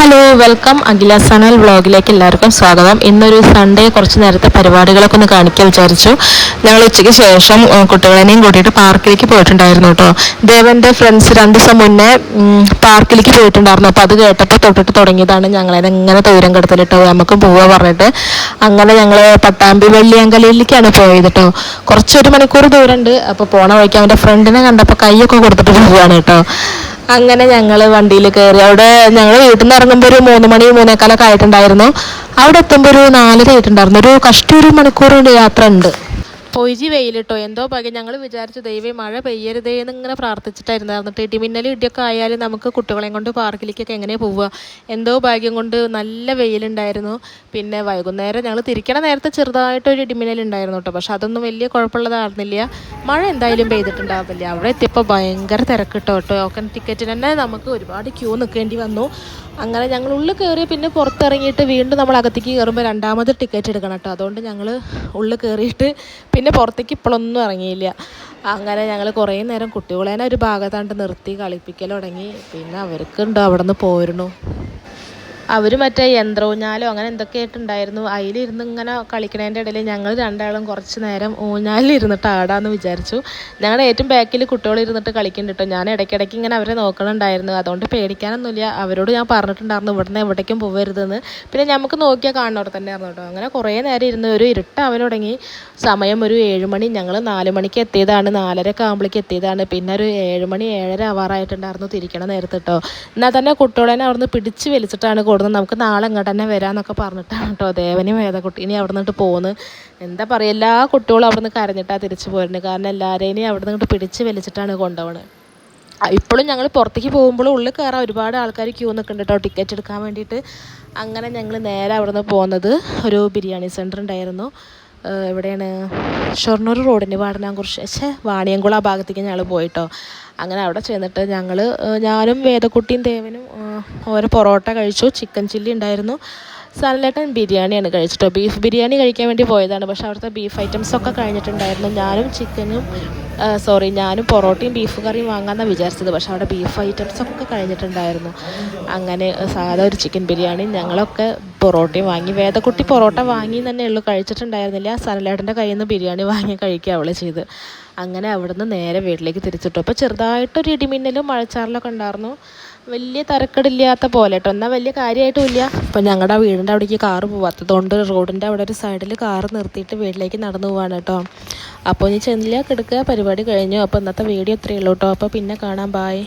Hello welcome അഖില സനൽ വ്ളോഗിലേക്ക് എല്ലാവർക്കും സ്വാഗതം. ഇന്നൊരു സൺഡേ കുറച്ച് നേരത്തെ പരിപാടികളൊക്കെ ഒന്ന് കാണിക്കാൻ വിചാരിച്ചു. ഞങ്ങൾ ഉച്ചയ്ക്ക് ശേഷം കുട്ടികളെയും കൂട്ടിയിട്ട് പാർക്കിലേക്ക് പോയിട്ടുണ്ടായിരുന്നു കേട്ടോ. ദേവന്റെ ഫ്രണ്ട്സ് രണ്ട് ദിവസം മുന്നേ പാർക്കിലേക്ക് പോയിട്ടുണ്ടായിരുന്നു. അപ്പോൾ അത് കേട്ടപ്പോൾ തൊട്ടിട്ട് തുടങ്ങിയതാണ് ഞങ്ങളെ. എങ്ങനെ ദൂരം കിടത്തലിട്ടോ നമുക്ക് പോവാ പറഞ്ഞിട്ട്. അങ്ങനെ ഞങ്ങൾ പട്ടാമ്പി വെള്ളിയങ്കലയിലേക്കാണ് പോയത് കേട്ടോ. കുറച്ചൊരു മണിക്കൂർ ദൂരമുണ്ട് അപ്പോൾ പോണ വഴിക്ക് അവന്റെ ഫ്രണ്ടിനെ കണ്ടപ്പോൾ കൈയൊക്കെ കൊടുത്തിട്ട് പോവുകയാണ് കേട്ടോ. അങ്ങനെ ഞങ്ങൾ വണ്ടിയിൽ കയറി അവിടെ ഞങ്ങൾ വീട്ടിൽ നിന്ന് ഇറങ്ങുമ്പോൾ ഒരു മൂന്ന് മണി മൂന്നേക്കാലൊക്കെ ആയിട്ടുണ്ടായിരുന്നു. അവിടെ എത്തുമ്പോൾ ഒരു നാലര ആയിട്ടുണ്ടായിരുന്നു. ഒരു കഷ്ടി ഒരു മണിക്കൂർ യാത്ര ഉണ്ട് പൊയ്ജി വെയിലിട്ടോ. എന്തോ ഭാഗ്യം ഞങ്ങൾ വിചാരിച്ചു ദൈവം മഴ പെയ്യരുതേ എന്ന് ഇങ്ങനെ പ്രാർത്ഥിച്ചിട്ടായിരുന്നു. എന്നിട്ട് ഇടിമിന്നൽ ഇടിയൊക്കെ ആയാലും നമുക്ക് കുട്ടികളെയും കൊണ്ട് പാർക്കിലേക്കൊക്കെ എങ്ങനെ പോവുക? എന്തോ ഭാഗ്യം കൊണ്ട് നല്ല വെയിലുണ്ടായിരുന്നു. പിന്നെ വൈകുന്നേരം ഞങ്ങൾ തിരിക്കണ നേരത്തെ ചെറുതായിട്ടൊരു ഇടിമിന്നൽ ഉണ്ടായിരുന്നു കേട്ടോ. പക്ഷെ അതൊന്നും വലിയ കുഴപ്പമുള്ളതായിരുന്നില്ല. മഴ എന്തായാലും പെയ്തിട്ടുണ്ടാവില്ല. അവിടെ എത്തിയപ്പോൾ ഭയങ്കര തിരക്കിട്ടോ കേട്ടോ. ടോക്കൺ ടിക്കറ്റിന് തന്നെ നമുക്ക് ഒരുപാട് ക്യൂ നിൽക്കേണ്ടി വന്നു. അങ്ങനെ ഞങ്ങൾ ഉള്ളിൽ കയറി പിന്നെ പുറത്തിറങ്ങിയിട്ട് വീണ്ടും നമ്മൾ അകത്തേക്ക് കയറുമ്പോൾ രണ്ടാമത് ടിക്കറ്റ് എടുക്കണം കേട്ടോ. അതുകൊണ്ട് ഞങ്ങൾ ഉള്ളിൽ കയറിയിട്ട് പിന്നെ പുറത്തേക്ക് ഇപ്പോഴൊന്നും ഇറങ്ങിയില്ല. അങ്ങനെ ഞങ്ങൾ കുറേ നേരം കുട്ടികളേനെ ഒരു ഭാഗത്താണ്ട് നിർത്തി കളിപ്പിക്കൽ തുടങ്ങി. പിന്നെ അവർക്കുണ്ടോ അവിടെ നിന്ന് പോരുന്നു. അവർ മറ്റേ യന്ത്രൂഞ്ഞാലോ അങ്ങനെ എന്തൊക്കെ ആയിട്ടുണ്ടായിരുന്നു? അതിലിരുന്ന് ഇങ്ങനെ കളിക്കണതിന്റെ ഇടയിൽ ഞങ്ങൾ രണ്ടാളും കുറച്ച് നേരം ഊഞ്ഞാലിരുന്നിട്ട് ആടാന്ന് വിചാരിച്ചു. ഞങ്ങളുടെ ഏറ്റവും ബാക്കിൽ കുട്ടികൾ ഇരുന്നിട്ട് കളിക്കുന്നുണ്ട് കേട്ടോ ഞാൻ ഇടയ്ക്കിടയ്ക്ക് ഇങ്ങനെ അവരെ നോക്കണുണ്ടായിരുന്നു. അതുകൊണ്ട് പേടിക്കാനൊന്നുമില്ല. അവരോട് ഞാൻ പറഞ്ഞിട്ടുണ്ടായിരുന്നു ഇവിടുന്ന് എവിടേക്കും പോകരുതെന്ന് പിന്നെ നമുക്ക് നോക്കിയാൽ കാണുന്നവിടെ തന്നെ ആയിരുന്നു കേട്ടോ അങ്ങനെ കുറേ നേരം ഇരുന്ന് ഒരു ഇരുട്ടാവാൻ തുടങ്ങി. സമയം ഒരു ഏഴുമണി ഞങ്ങൾ നാല് മണിക്ക് എത്തിയതാണ്. നാലരക്ക് ആകുമ്പോഴേക്ക് എത്തിയതാണ്. പിന്നെ ഒരു ഏഴുമണി ഏഴര ആവാറായിട്ടുണ്ടായിരുന്നു തിരിക്കണ നേരത്ത് കേട്ടോ എന്നാൽ തന്നെ കുട്ടികളെ അവിടുന്ന് പിടിച്ച് വലിച്ചിട്ടാണ് കൊടുക്കുന്നത് നമുക്ക് നാളെ ഇങ്ങോട്ട് തന്നെ വരാമെന്നൊക്കെ പറഞ്ഞിട്ടാണ് കേട്ടോ ദേവനും വേദക്കുട്ടീനെ അവിടെ നിന്നിട്ട് പോകുന്നത് എന്താ പറയുക എല്ലാ കുട്ടികളും അവിടെ നിന്ന് കരഞ്ഞിട്ടാണ് തിരിച്ചു പോരുന്നത് കാരണം എല്ലാവരെയും അവിടെ നിന്നിട്ട് പിടിച്ച് വലിച്ചിട്ടാണ് കൊണ്ടുപോകുന്നത് ഇപ്പോഴും ഞങ്ങൾ പുറത്തേക്ക് പോകുമ്പോൾ ഉള്ളിൽ കയറാൻ ഒരുപാട് ആൾക്കാർ ക്യൂ നിൽക്കുന്നുണ്ട് കേട്ടോ ടിക്കറ്റ് എടുക്കാൻ വേണ്ടിയിട്ട്. അങ്ങനെ ഞങ്ങൾ നേരെ അവിടെ നിന്ന് പോകുന്നത് ഒരു ബിരിയാണി സെന്റർ ഉണ്ടായിരുന്നു എവിടെയാണ്? ഷൊർണൂർ റോഡിന് വാടനാംകുറിച്ച് ഛേ വാണിയംകുളം ആ ഭാഗത്തേക്ക് ഞങ്ങൾ പോയിട്ടോ. അങ്ങനെ അവിടെ ചെന്നിട്ട് ഞങ്ങൾ ഞാനും വേദക്കുട്ടിയും ദേവനും ഓരോ പൊറോട്ട കഴിച്ചു. ചിക്കൻ ചില്ലി ഉണ്ടായിരുന്നു. സനലേട്ടൻ ബിരിയാണിയാണ് കഴിച്ചിട്ടോ. ബീഫ് ബിരിയാണി കഴിക്കാൻ വേണ്ടി പോയതാണ്. പക്ഷേ അവിടുത്തെ ബീഫ് ഐറ്റംസൊക്കെ കഴിഞ്ഞിട്ടുണ്ടായിരുന്നു. ഞാനും ചിക്കനും സോറി ഞാനും പൊറോട്ടയും ബീഫ് കറിയും വാങ്ങാമെന്നാണ് വിചാരിച്ചത്. പക്ഷേ അവിടെ ബീഫ് ഐറ്റംസ് ഒക്കെ കഴിഞ്ഞിട്ടുണ്ടായിരുന്നു. അങ്ങനെ സാധാ ഒരു ചിക്കൻ ബിരിയാണി ഞങ്ങളൊക്കെ പൊറോട്ടയും വാങ്ങി. വേദക്കുട്ടി പൊറോട്ട വാങ്ങി തന്നെ ഉള്ളൂ കഴിച്ചിട്ടുണ്ടായിരുന്നില്ല. സനലേട്ടന്റെ കയ്യിൽ നിന്ന് ബിരിയാണി വാങ്ങി കഴിക്കുക അവൾ ചെയ്ത്. അങ്ങനെ അവിടുന്ന് നേരെ വീട്ടിലേക്ക് തിരിച്ചിട്ടു. അപ്പോൾ ചെറുതായിട്ടൊരു ഇടിമിന്നലും മഴച്ചാറിലൊക്കെ ഉണ്ടായിരുന്നു. വലിയ തരക്കടില്ലാത്ത പോലെ കേട്ടോ എന്നാൽ വലിയ കാര്യമായിട്ടും ഇല്ല അപ്പം ഞങ്ങളുടെ വീടിന്റെ അവിടേക്ക് കാറ് പോവാത്തതുകൊണ്ട് റോഡിന്റെ അവിടെ ഒരു സൈഡിൽ കാറ് നിർത്തിയിട്ട് വീട്ടിലേക്ക് നടന്നു പോവാണ് കേട്ടോ അപ്പോൾ ഇനി ചെന്നില്ല കിടക്കുക. പരിപാടി കഴിഞ്ഞു. അപ്പോൾ ഇന്നത്തെ വീഡിയോ ഇത്രയേ ഉള്ളൂ കേട്ടോ അപ്പോൾ പിന്നെ കാണാം. ബായ്